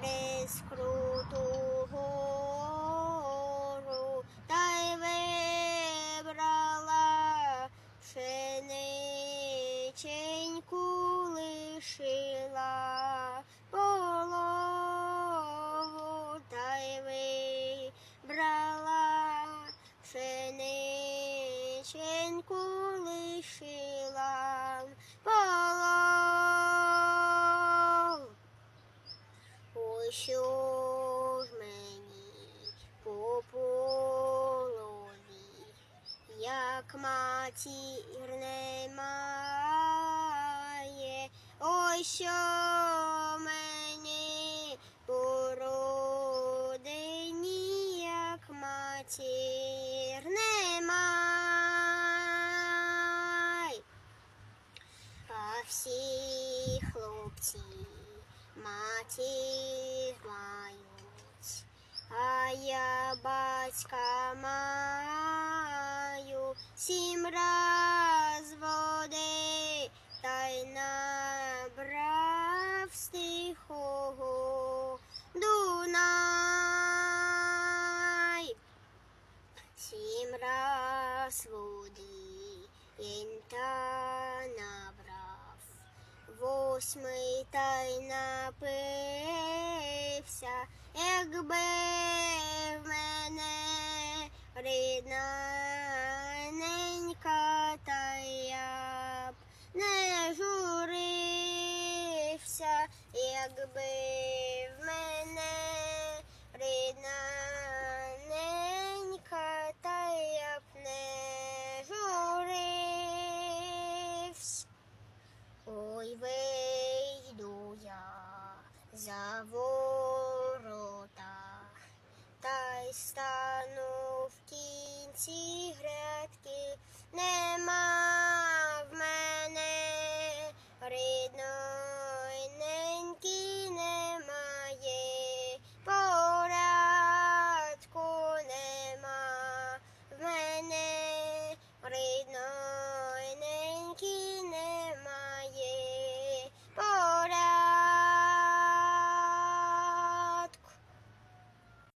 через круту гору та й пшениченьку лишила. Полову та й вибрала лишила полову. Ой, що ж мені по полові, як матір немає, ой, що мені по родині, як матір немає. А всі хлопці матір мають, а я батька маю сім раз та й набрав з Дунай. Сім раз води він та набрав, восьмий та й напився, якби якби в мене рідна ненька, та я б не журився. Ой, вийду я за ворота, та й стану в кінці грядки, нема